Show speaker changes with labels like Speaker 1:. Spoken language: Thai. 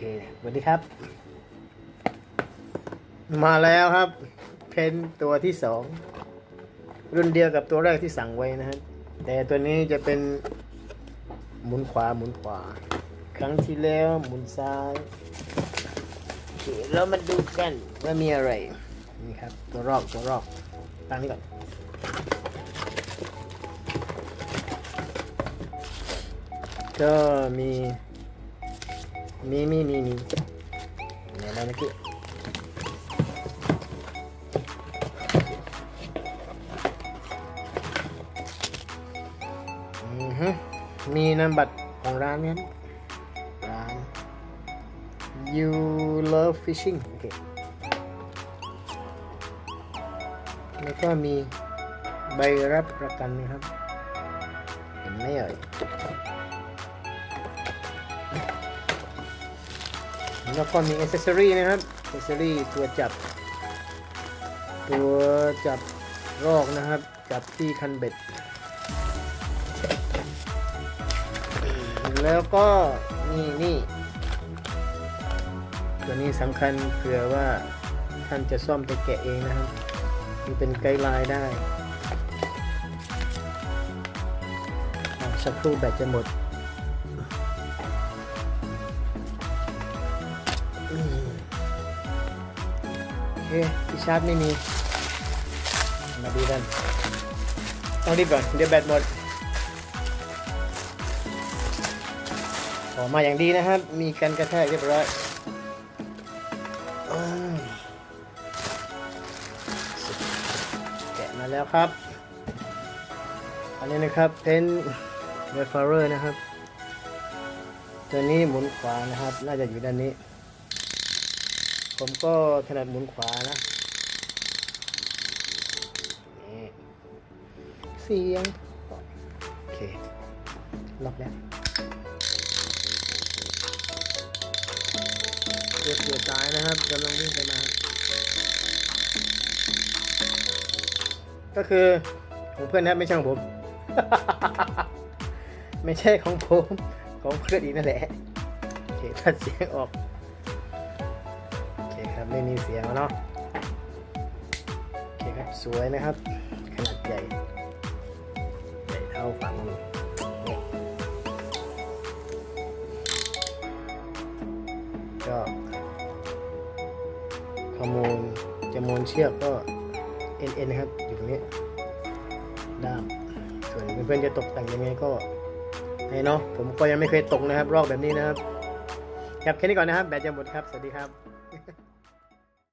Speaker 1: สวัสดีครับ มาแล้วครับ เพนตัวที่สองรุ่นเดียวกับตัวแรกที่สั่งไว้นะครับ แต่ตัวนี้จะเป็นหมุนขวาหมุนขวา ครั้งที่แล้วหมุนซ้ายโอเคเรามาดูกันว่ามีอะไร นี่ครับ ตัวรอกตัวรอกตั้งนี้ก่อนก็มี มีมีมีมีเนี่ยอะไรเมื่อกี้อือฮึมีนามบัตรของร้านนี้ร้าน you love fishing โอเคแล้วก็มีใบรับประกันนะครับ เห็นไหมเอ่ย แล้วก็มีอ c เซอรี่นะครับอ c เซอรี่ตัวจับ ตัวจับรอกนะครับ จับที่คันเบ็ด แล้วก็นี่นี่ตัวนี้สำคัญเผื่อว่าท่านจะซ่อมจะแกะเองนะครับนี่เป็นไกด์ไลน์ได้สักครู่แบตจะหมด โอเคที่ชาร์จไม่มี มาดูกัน ต้องรีบก่อน เดี๋ยวแบตหมดออกมาอย่างดีนะครับ มีกันกระแทกเรียบร้อยแกะมาแล้วครับ อันนี้นะครับเป็นเรฟเฟอร์นะครับ ตัวนี้หมุนขวานะครับ น่าจะอยู่ด้านนี้ ผมก็ถนัดหมุนขวานะนี่เสียง โอเคล็อกแล้วเกียร์เกียร์ซ้ายนะครับกำลังวิ่งไปมาก็คือของเพื่อนนะครับไม่ใช่ของผม ไม่ใช่ของผม ของเพื่อนอีกนั่นแหละ โอเคตัดเสียงออกโอเคครับ ไม่มีเสียงเนาะโอเคครับสวยนะครับ ขนาดใหญ่ใหญ่เท่าฝ่ามือเนี่ยก็ข้อมูลจะมูลเชือกก็เอ็นเอ็นนะครับ อยู่ตรงนี้ด้ามส่วนเพื่อนๆจะตกแต่งยังไงก็ให้เนาะผมก็ยังไม่เคยตกนะครับ รอบแบบนี้นะครับครับแค่นี้ก่อนนะครับ แบตจะหมดครับ สวัสดีครับ